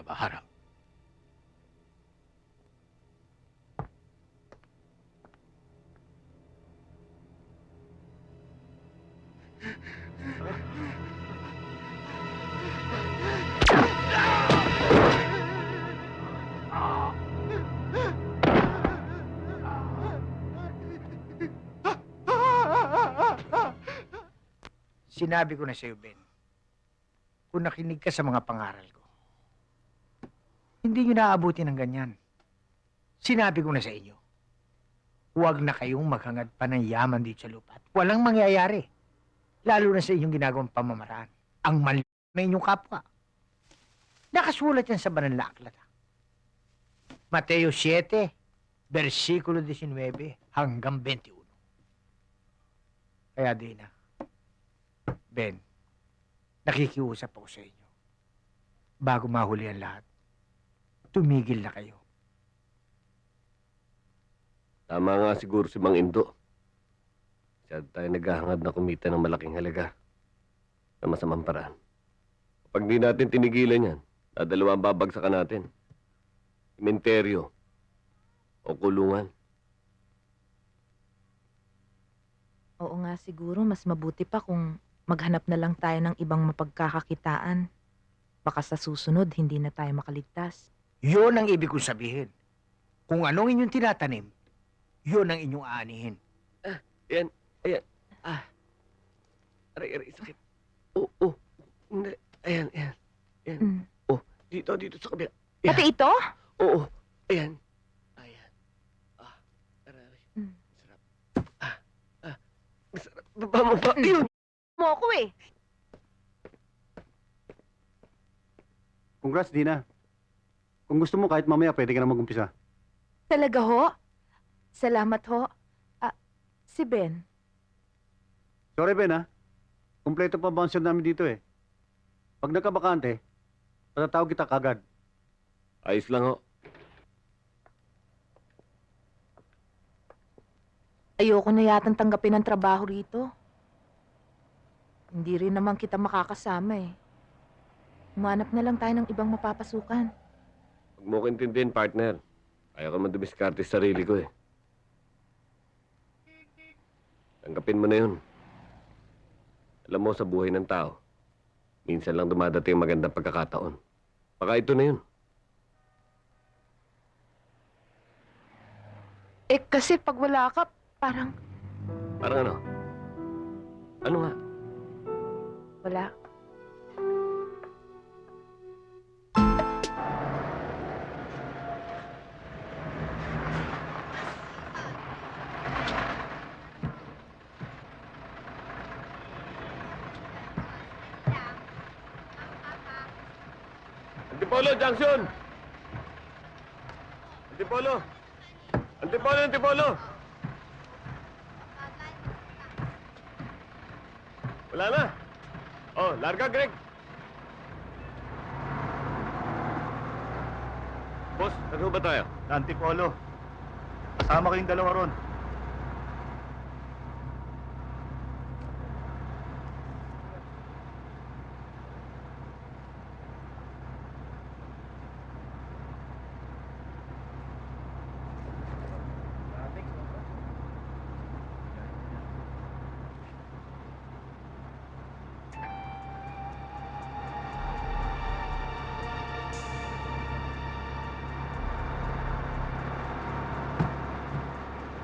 trabajar. Sinabi ko na sa'yo, Ben, kung nakinig ka sa mga pangaral ko, hindi nyo naaabuti ng ganyan. Sinabi ko na sa inyo, huwag na kayong maghangad pa ng yaman dito sa lupa at walang mangyayari. Lalo na sa inyong ginagawang pamamaraan. Ang mali na inyong kapwa. Nakasulat yan sa banal na aklat. Mateo 7, versikulo 19 hanggang 21. Kaya, Dina, Ben, nakikiusap ako sa inyo. Bago mahuli ang lahat, tumigil na kayo. Tama nga siguro si Mang Indo. Siya tayo naghahangad na kumita ng malaking halaga sa masamang paraan. Kapag di natin tinigilan yan, dadalawa ang babagsakan natin. Sementeryo o kulungan. Oo nga siguro, mas mabuti pa kung maghanap na lang tayo ng ibang mapagkakakitaan. Baka sa susunod, hindi na tayo makaligtas. Yun ang ibig kong sabihin. Kung anong inyong tinatanim, yun ang inyong aanihin. Ayan, ayan. Ah. Aray, aray, sakit. Oo, oh, Hindi. Ayan, ayan. Mm. Dito, dito sa kabila. Pati ito? Oo, ayan. Ayan. Ah, aray, aray. Mm. Sarap. Ah, ah. Sarap. Baba mo ba? Ayun. Mo ako eh. Congrats, Dina. Kung gusto mo, kahit mamaya pwede ka na mag-umpisa. Talaga ho? Salamat ho. Ah, si Ben. Sorry, Ben, ha? Kompleto pa bouncer namin dito, eh. Pag nagkabakante, patatawag kita kagad. Ayos lang ho. Ayoko na yatang tanggapin ang trabaho rito. Hindi rin naman kita makakasama eh. Humanap na lang tayo ng ibang mapapasukan. Huwag mo ko intindihin, partner. Ayaw ka man dumiskarte sa sarili ko eh. Tanggapin mo na yun. Alam mo, sa buhay ng tao, minsan lang dumadating ang magandang pagkakataon. Baka ito na yun. Eh kasi pag wala ka, parang Parang ano? Ano nga? wala. Antipolo, Junction! Antipolo! Antipolo, Antipolo! Wala na. Oh, larga, Greg. Boss, ano ba tayo? Antipolo. Kasama kayong dalawa ron.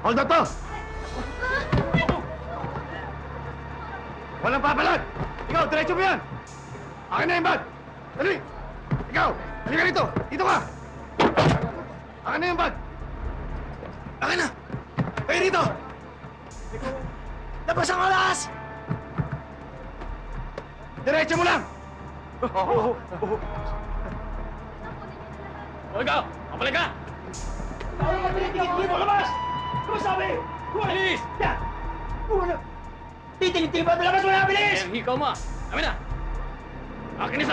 Hold up to! Walang papalag! Ikaw, diretso mo yan! Akin na yung bag! Dali! Ikaw! Halika rito! Dito ka! Akin na yung bag! Akin na! Kayo rito! Labas ang alas! Diretso mo lang! Halika! Kapalag ka! Bilis! Titil-til pa, labas mo na, bilis! Eh, ikaw mo! Amin na! Akin ni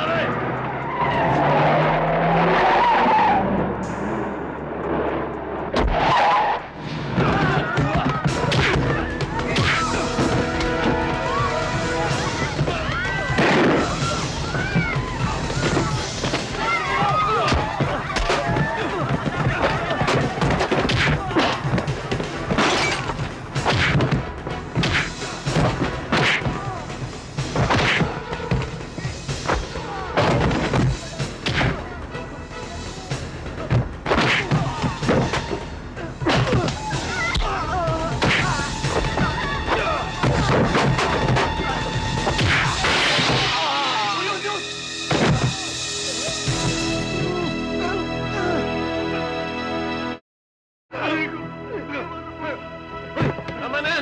Tama na!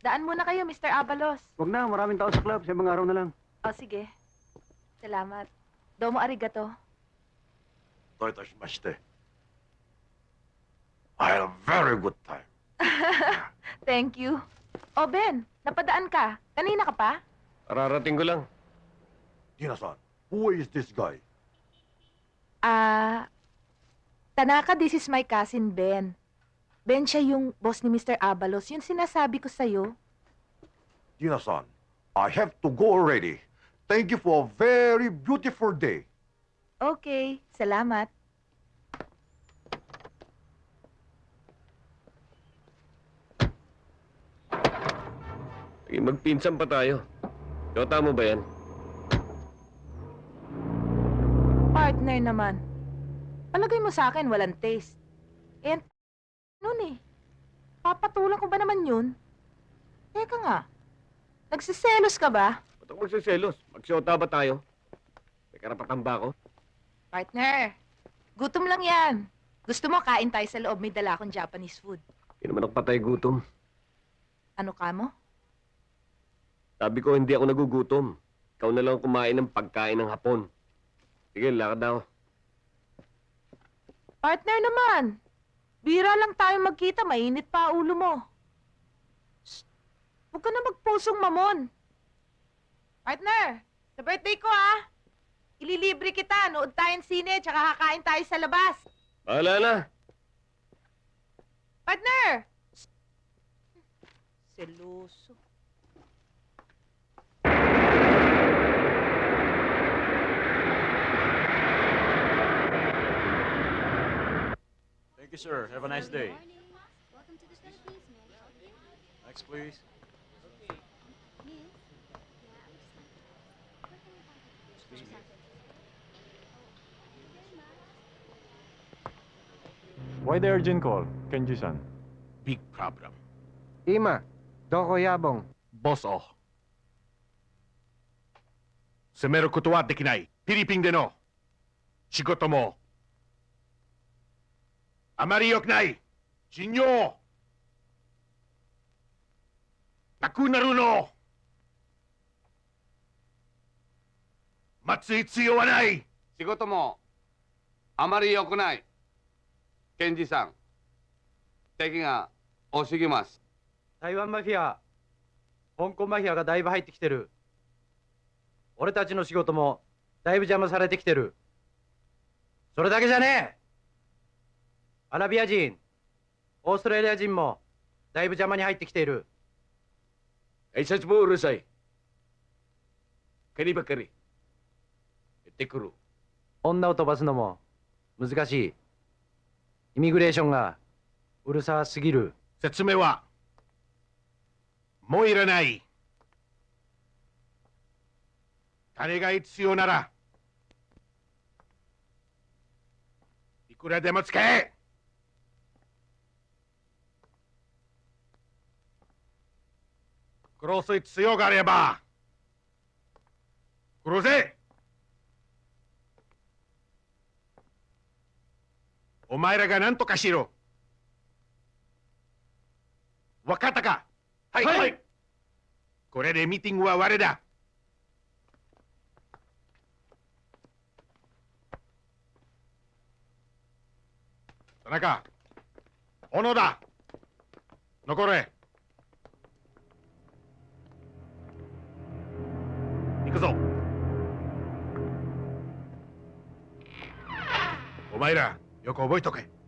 Daan muna kayo, Mr. Abalos. Huwag na, maraming tao sa club. Sa ibang araw na lang. O, sige. Salamat. Domo arigato. Deutsch machte. I had a very good time. Thank you. O, Ben, napadaan ka. Kanina ka pa? Ararating ko lang. Tina-san, who is this guy? Ah, Tanaka, this is my cousin Ben. Ben siya yung boss ni Mr. Abalos. Yun sinasabi ko sa'yo. Tina-san, I have to go already. Thank you for a very beautiful day. Okay, salamat. Sige, magpinsan pa tayo. Yota mo ba yan? Partner naman. Palagay mo sa akin, walang taste. Eh, nun eh. Papatulan ko ba naman yun? Teka nga. Nagsiselos ka ba? Ba't ako magsiselos? Magsyota ba tayo? May karapatan ba ako? Partner, gutom lang yan. Gusto mo kain tayo sa loob, may dala akong Japanese food. Hindi naman ako patay gutom. Ano ka mo? Sabi ko, hindi ako nagugutom. Ikaw na lang kumain ng pagkain ng hapon. Sige, lakad ako. Partner naman. Bira lang tayo magkita, mainit pa ulo mo. Shh! Huwag ka na magpusong mamon. Partner, sa birthday ko ah. Ililibre kita, nood tayong sine, tsaka kakain tayo sa labas. Bahala na. Partner! Shh! Seloso. Thank you, sir. Have a nice day. Welcome to the Philippines, ma'am. Next, please. Why the urgent call, Kenji-san? Big problem. Ima, Doko Yabong. Boss oh. 責めることはできない。フィリピンでの仕事もあまり良くない。信用なくなるの。待つ必要はない。仕事もあまり良くない。検事さん、敵が多すぎます。台湾マフィア、香港マフィアがだいぶ入ってきてる。俺たちの仕事もだいぶ邪魔されてきてる。それだけじゃねえアラビア人、オーストラリア人もだいぶ邪魔に入ってきている。Ay, sas mo urusay. Kani ba kari? Itikuro. 女を飛ばすのも難しい。イミグレーションがうるさすぎる。説明はもういらない。金が必要ならいくらでも使え殺す必要があれば殺せお前らが何とかしろ。わかったか？はい、これでミーティングは終わりだ田中。小野田。残れ。行くぞ。お前らよく覚えとけ。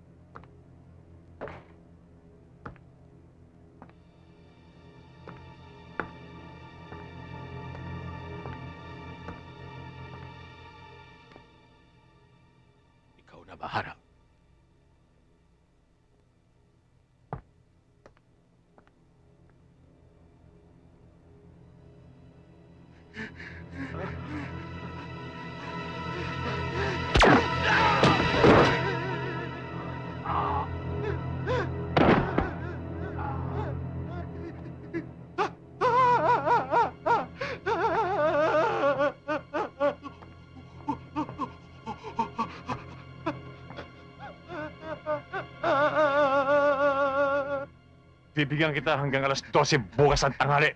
Bibigyan kita hanggang alas 12 bukas ang tanghali.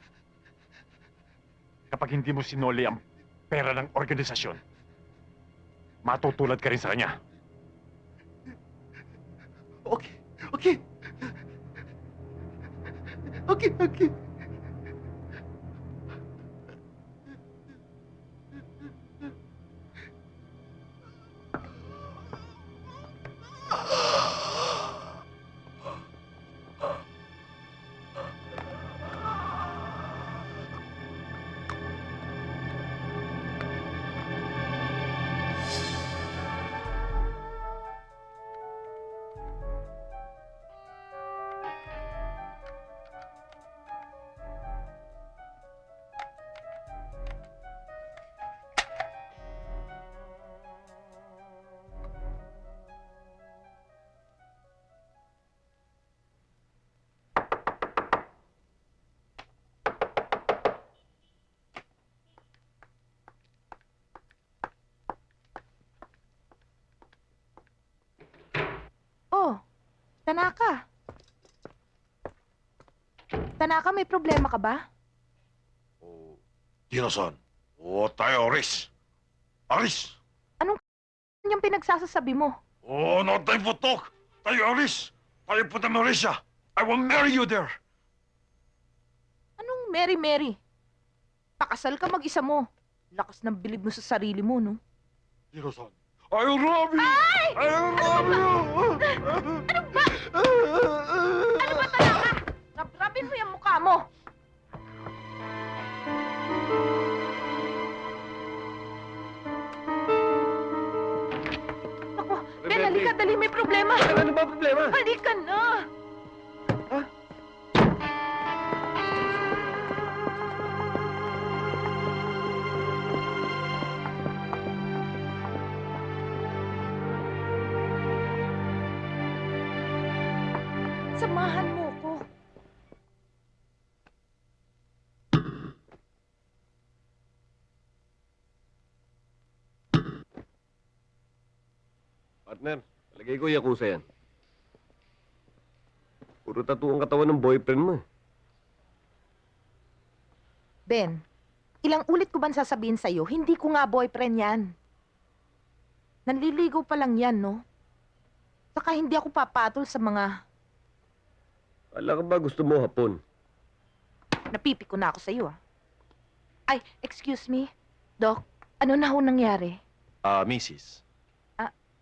Kapag hindi mo sinuli ang pera ng organisasyon, matutulad ka rin sa kanya. Okay, okay. Okay, okay. Tanaka. Tanaka, may problema ka ba? Oh, Dino-san. Oh, tayo, Aris. Aris! Ano yung pinagsasasabi mo? Oh, no time for talk. Tayo, Aris. Tayo punta Malaysia. I will marry you there. Anong Mary Mary? Pakasal ka mag-isa mo. Lakas ng bilib mo sa sarili mo, no? Dino-san. I love you! I love you! Ano ba Tanaka? Nabrabin mo yung mukha mo. Ako, Ben, halika, dali, may problema. Ano ba problema? Halika na. Partner, palagay ko yakuza yan. Puro tattoo ang katawan ng boyfriend mo eh. Ben, ilang ulit ko ba sasabihin sa'yo, hindi ko nga boyfriend yan. Nanliligaw pa lang yan, no? Saka hindi ako papatol sa mga Kala ka ba gusto mo hapon? napipiko na ako sa'yo, ah. Ay, excuse me. Doc, ano na ho nangyari? Ah, Mrs.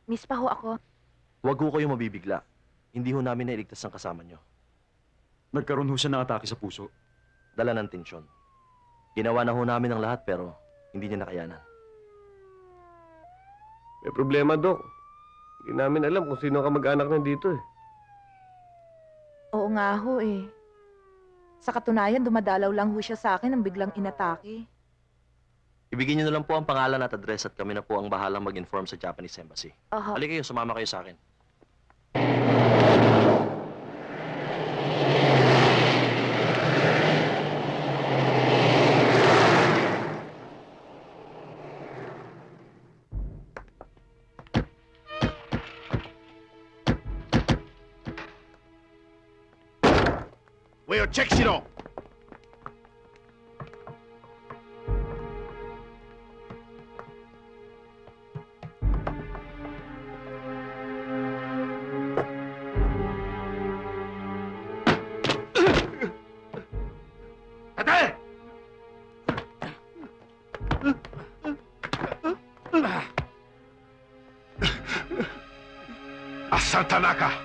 Miss pa ho ako. Huwag ho kayo mabibigla. Hindi ho namin nailigtas ang kasama nyo. Nagkaroon ho siya ng atake sa puso. Dala ng tensyon. Ginawa na ho namin ang lahat pero hindi niya nakayanan. May problema, Dok. Hindi namin alam kung sino ka mag-anak nandito eh. Oo nga ho, eh. Sa katunayan, dumadalaw lang ho siya sa akin nang biglang inatake. Ibigin niyo na lang po ang pangalan at address at kami na po ang bahalang mag-inform sa Japanese Embassy. Aha. Halika kayo, sumama kayo sa akin. Well, check it out. Asa Tanaka?